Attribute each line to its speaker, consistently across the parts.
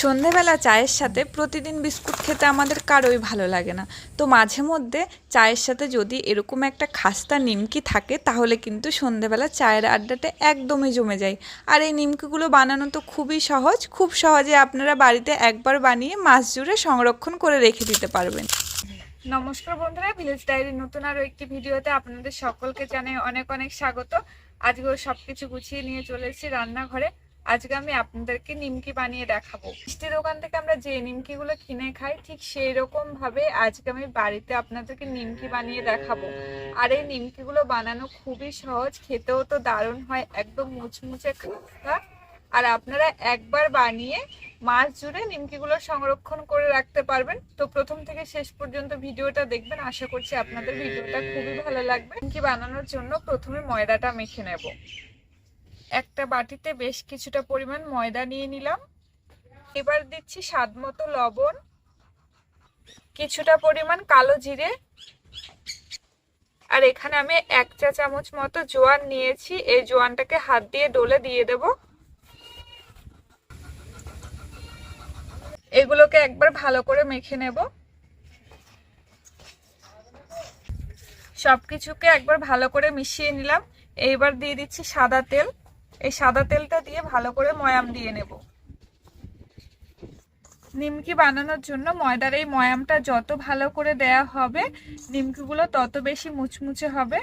Speaker 1: সন্ধেবেলা চায়ের সাথে প্রতিদিন বিস্কুট খেতে আমাদের কারোই ভালো লাগে না। তো মাঝে মধ্যে চায়ের সাথে যদি এরকম একটা খাস্তা নিমকি থাকে, তাহলে কিন্তু সন্ধেবেলা চায়ের আড্ডাটা একদমই জমে যায়। আর এই নিমকিগুলো বানানো তো খুবই সহজ। খুব সহজে আপনারা বাড়িতে একবার বানিয়ে মাছ জুড়ে সংরক্ষণ করে রেখে দিতে পারবেন। নমস্কার বন্ধুরা, ভিলেজ ডায়েরির নতুন আরও একটি ভিডিওতে আপনাদের সকলকে জানাই অনেক অনেক স্বাগত। আজকেও সব কিছু গুছিয়ে নিয়ে চলে এসেছি রান্নাঘরে। আজকে আমি আপনাদেরকে নিমকি বানিয়ে দেখাবো। মিষ্টি দোকান থেকে আমরা যে নিমকিগুলো কিনে খাই, ঠিক সেই রকম ভাবে আজকে আমি বাড়িতে আপনাদেরকে নিমকি বানিয়ে দেখাবো। আর এই নিমকিগুলো বানানো খুবই সহজ, খেতেও তো দারুণ হয়, একদম মুচমুচে খাস্তা আর আপনারা একবার বানিয়ে মাস জুড়ে নিমকিগুলো সংরক্ষণ করে রাখতে পারবেন। তো প্রথম থেকে শেষ পর্যন্ত ভিডিওটা দেখবেন, আশা করছি আপনাদের ভিডিওটা খুবই ভালো লাগবে। নিমকি বানানোর জন্য প্রথমে ময়দাটা মেখে নেব। একটা বাটিতে বেশ কিছুটা পরিমাণ ময়দা নিয়ে নিলাম। এবার দিচ্ছি স্বাদ মতো লবণ, কিছুটা পরিমাণ কালো জিরে। আর এখানে আমি এক চা চামচ মতো জোয়ান নিয়েছি, এই জোয়ানটাকে হাত দিয়ে ডলে দিয়ে দেব। এগুলোকে একবার ভালো করে মেখে নেব। সবকিছুকে একবার ভালো করে মিশিয়ে নিলাম। এইবার দিয়ে দিচ্ছি সাদা তেল। এই সাদা তেলটা দিয়ে ভালো করে ময়াম দিয়ে নেব। নিমকি বানানোর জন্য ময়দার এই ময়ামটা যত ভালো করে দেয়া হবে, নিমকিগুলো তত বেশি মুচমুচে হবে।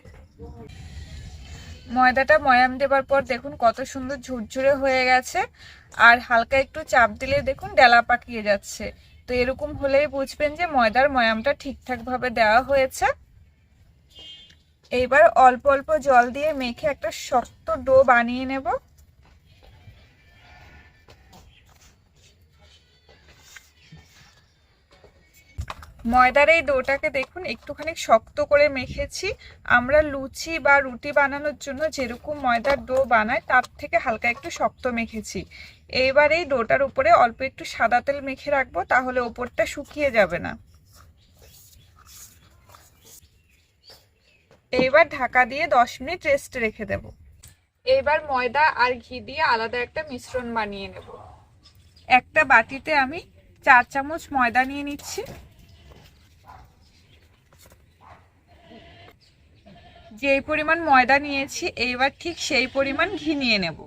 Speaker 1: ময়দাটা ময়াম দেবার পর দেখুন কত সুন্দর ঝুরঝুরে হয়ে গেছে। আর হালকা একটু চাপ দিলে দেখুন ডেলা পাকিয়ে যাচ্ছে। তো এরকম হলেই বুঝবেন যে ময়দার ময়ামটা ঠিকঠাকভাবে দেওয়া হয়েছে। এইবার অল্প অল্প জল দিয়ে মেখে একটা শক্ত ডো বানিয়ে নেব। ময়দার এই ডোটাকে দেখুন, একটুখানি শক্ত করে মেখেছি। আমরা লুচি বা রুটি বানানোর জন্য যেরকম ময়দার ডো বানাই, তার থেকে হালকা একটু শক্ত মেখেছি। এইবার এই ডোটার উপরে অল্প একটু সাদা তেল মেখে রাখব, তাহলে ওপরটা শুকিয়ে যাবে না। এইবার ঢাকা দিয়ে দশ মিনিট রেস্টে রেখে দেব। এইবার ময়দা আর ঘি দিয়ে আলাদা একটা মিশ্রণ বানিয়ে নেব। একটা বাটিতে আমি চার চামচ ময়দা নিয়ে নিচ্ছি। যেই পরিমাণ ময়দা নিয়েছি এইবার ঠিক সেই পরিমাণ ঘি নিয়ে নেব।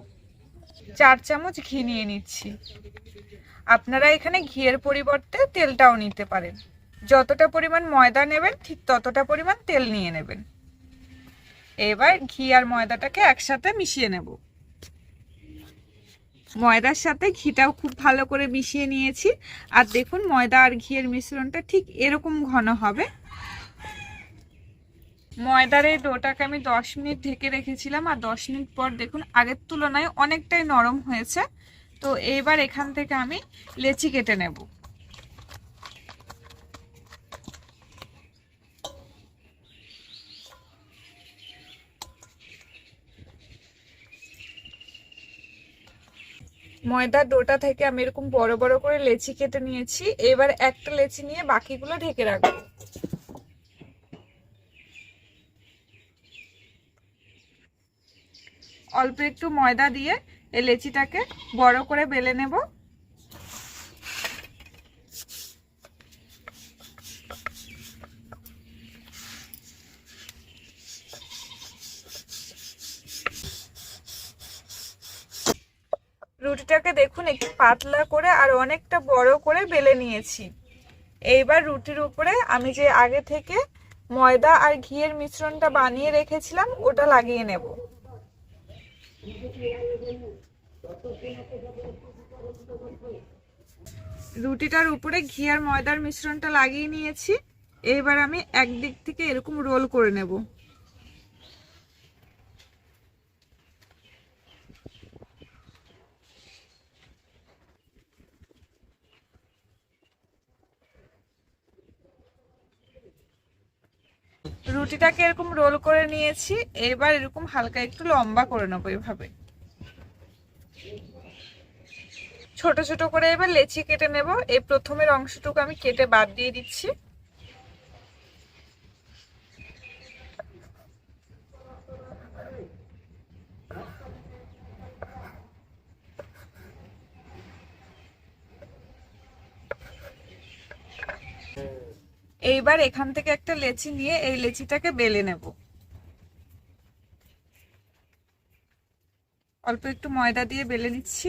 Speaker 1: চার চামচ ঘি নিয়ে নিচ্ছি। আপনারা এখানে ঘিয়ের পরিবর্তে তেলটাও নিতে পারেন। যতটা পরিমাণ ময়দা নেবেন ঠিক ততটা পরিমাণ তেল নিয়ে নেবেন। এবার ঘি আর ময়দাটাকে একসাথে মিশিয়ে নেব। ময়দার সাথে ঘিটাও খুব ভালো করে মিশিয়ে নিয়েছি। আর দেখুন, ময়দা আর ঘিয়ের মিশ্রণটা ঠিক এরকম ঘন হবে। ময়দার এই ডোটাকে আমি দশ মিনিট ঢেকে রেখেছিলাম আর দশ মিনিট পর দেখুন, আগের তুলনায় অনেকটাই নরম হয়েছে। তো এইবার এখান থেকে আমি লেচি কেটে নেব। ময়দার ডোটা থেকে আমি এরকম বড় বড় করে লেচি কেটে নিয়েছি। এবার একটা লেচি নিয়ে বাকিগুলো ঢেকে রাখব। অল্প একটু ময়দা দিয়ে এই লেচিটাকে বড় করে বেলে নেব। রুটিটাকে দেখুন, একটু পাতলা করে আর অনেকটা বড় করে বেলে নিয়েছি। এইবার রুটির উপরে আমি যে আগে থেকে ময়দা আর ঘিয়ের মিশ্রণটা বানিয়ে রেখেছিলাম, ওটা লাগিয়ে নেব। রুটিটার উপরে ঘি আর ময়দার মিশ্রণটা লাগিয়ে নিয়েছি। এইবার আমি একদিক থেকে এরকম রোল করে নেব। রুটিটাকে এরকম রোল করে নিয়েছি, এবার এরকম হালকা একটু লম্বা করে নেব এভাবে। ছোট ছোট করে এবার লেচি কেটে নেব। এই প্রথমের অংশটুকু আমি কেটে বাদ দিয়ে দিচ্ছি। এইবার এখান থেকে একটা লেচি নিয়ে এই লেচিটাকে বেলে নেব। অল্প একটু ময়দা দিয়ে বেলে নিচ্ছি।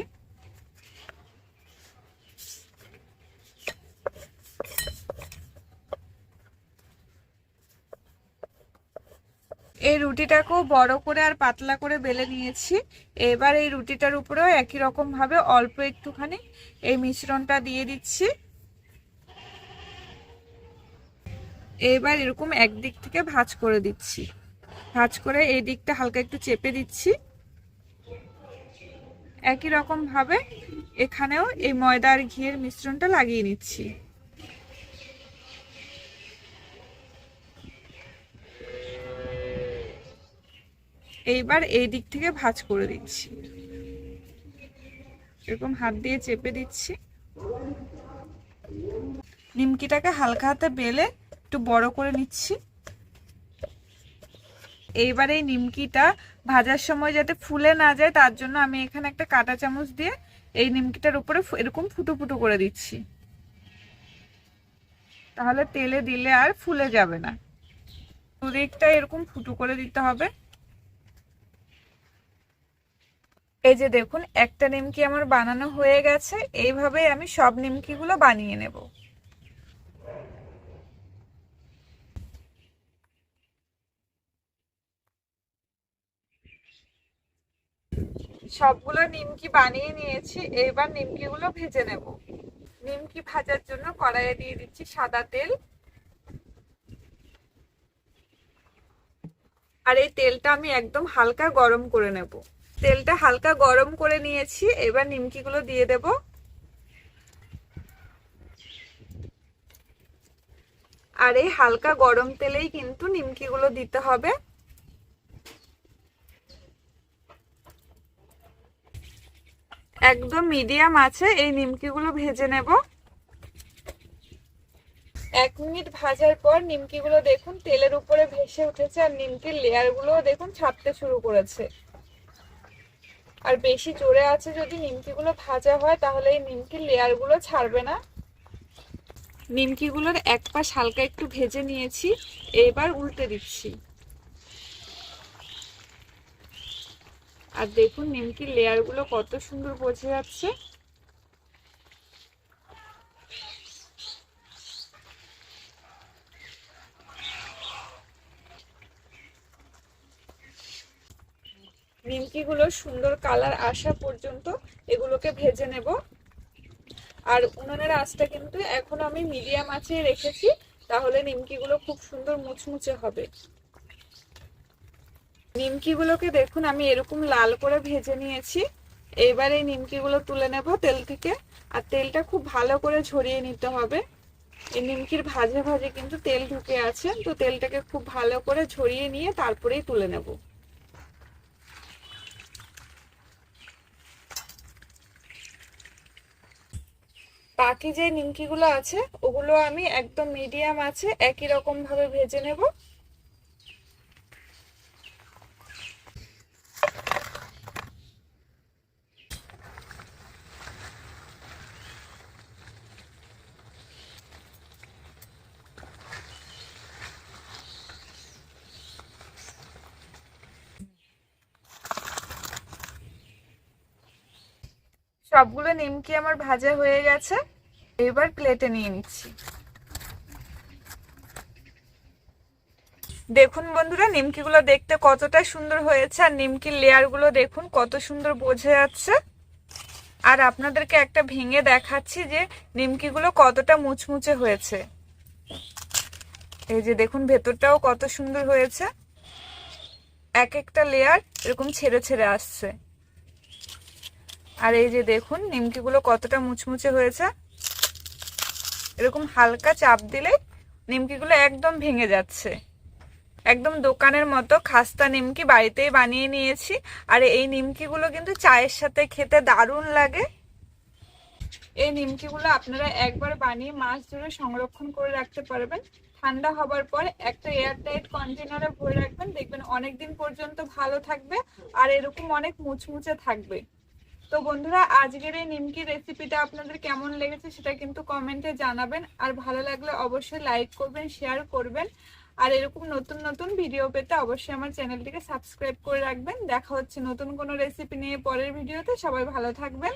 Speaker 1: এই রুটিটাকেও বড় করে আর পাতলা করে বেলে নিয়েছি। এবার এই রুটিটার উপরেও একই রকম ভাবে অল্প একটুখানি এই মিশ্রণটা দিয়ে দিচ্ছি। এবার এরকম একদিক থেকে ভাঁজ করে দিচ্ছি। ভাঁজ করে এই দিকটা হালকা একটু চেপে দিচ্ছি। একই রকম ভাবে এখানেও এই ময়দা আর ঘিয়ের মিশ্রণটা লাগিয়ে নিচ্ছি। এইবার এই দিক থেকে ভাঁজ করে দিচ্ছি। এরকম হাত দিয়ে চেপে দিচ্ছি। নিমকিটাকে হালকা হাতে বেলে একটু বড় করে নিচ্ছি। এইবার এই নিমকিটা ভাজার সময় যাতে ফুলে না যায়, তার জন্য আমি এখানে একটা কাঁটা চামচ দিয়ে এই নিমকিটার উপরে এরকম ফুটো ফুটো করে দিচ্ছি। তাহলে তেলে দিলে আর ফুলে যাবে না। দুদিকটা এরকম ফুটো করে দিতে হবে। এই যে দেখুন, একটা নিমকি আমার বানানো হয়ে গেছে। এইভাবে আমি সব নিমকিগুলো বানিয়ে নেব। সবগুলো নিমকি বানিয়ে নিয়েছি, এবার নিমকিগুলো ভেজে নেব। নিমকি ভাজার জন্য কড়াইয়ে দিয়ে দিচ্ছি সাদা তেল। আর এই তেলটা আমি একদম হালকা গরম করে নেব। তেলটা হালকা গরম করে নিয়েছি, এবার নিমকিগুলো দিয়ে দেব। আর এই হালকা গরম তেলেই কিন্তু নিমকিগুলো দিতে হবে। একদম মিডিয়াম আছে, এই নিমকিগুলো ভেজে নেব। এক মিনিট ভাজার পর নিমকিগুলো দেখুন তেলের উপরে ভেসে উঠেছে, আর নিমকির লেয়ারগুলো দেখুন ছাপতে শুরু করেছে। আর বেশি জোরে আছে যদি নিমকিগুলো ভাজা হয়, তাহলে এই নিমকির লেয়ারগুলো ছাড়বে না। নিমকিগুলোর এক পাশ হালকা একটু ভেজে নিয়েছি এবার উল্টে দিচ্ছি। আর দেখুন নিমকির লেয়ারগুলো কত সুন্দর বোঝা যাচ্ছে। নিমকিগুলো সুন্দর কালার আসা পর্যন্ত এগুলোকে ভেজে নেব। আর উনুনের আঁচটা কিন্তু এখন আমি মিডিয়াম আঁচে রেখেছি, তাহলে নিমকিগুলো খুব সুন্দর মুচমুচে হবে। নিমকিগুলোকে দেখুন, আমি এরকম লাল করে ভেজে নিয়েছি। এবার এই নিমকিগুলো তুলে নেব তেল থেকে। আর তেলটা খুব ভালো করে ঝরিয়ে নিতে হবে। এই নিমকির ভাজে ভাজে কিন্তু তেল ঢুকে আছে। তো তেলটাকে খুব ভালো করে ঝরিয়ে নিয়ে তারপরেই তুলে নেব। বাকি যে নিমকিগুলো আছে, ওগুলো আমি একদম মিডিয়াম আছে, একই রকম ভাবে ভেজে নেব। সবগুলো নিমকি আমার ভাজা হয়ে গেছে। এবার প্লেটে নিয়ে নিচ্ছি। দেখুন বন্ধুরা, নিমকিগুলো দেখতে কতটা সুন্দর হয়েছে, আর নিমকির লেয়ারগুলো দেখুন কত সুন্দর বোঝা যাচ্ছে। আর আপনাদেরকে একটা ভেঙে দেখাচ্ছি যে নিমকিগুলো কতটা মুচমুচে হয়েছে। এই যে দেখুন, ভেতরটাও কত সুন্দর হয়েছে। এক একটা লেয়ার এরকম ছেড়ে ছেড়ে আসছে। আর এই যে দেখুন, নিমকিগুলো কতটা মুচমুচে হয়েছে। এরকম হালকা চাপ দিলে নিমকিগুলো একদম ভেঙে যাচ্ছে। একদম দোকানের মতো খাস্তা নিমকি বাড়িতেই বানিয়ে নিয়েছি। আর এই নিমকিগুলো কিন্তু চায়ের সাথে খেতে দারুণ লাগে। এই নিমকিগুলো আপনারা একবার বানিয়ে মাস ধরে সংরক্ষণ করে রাখতে পারবেন। ঠান্ডা হবার পর একটা এয়ারটাইট কন্টেনারে ভরে রাখবেন। দেখবেন অনেক দিন পর্যন্ত ভালো থাকবে আর এরকম অনেক মুচমুচে থাকবে। তো বন্ধুরা, আজকের এই নিমকি রেসিপিটা আপনাদের কেমন লেগেছে সেটা কিন্তু কমেন্টে জানাবেন। আর ভালো লাগলে অবশ্যই লাইক করবেন শেয়ার করবেন। আর এরকম নতুন নতুন ভিডিও পেতে অবশ্যই আমার চ্যানেলটিকে সাবস্ক্রাইব করে রাখবেন। দেখা হচ্ছে নতুন কোনো রেসিপি নিয়ে পরের ভিডিওতে সবাই ভালো থাকবেন।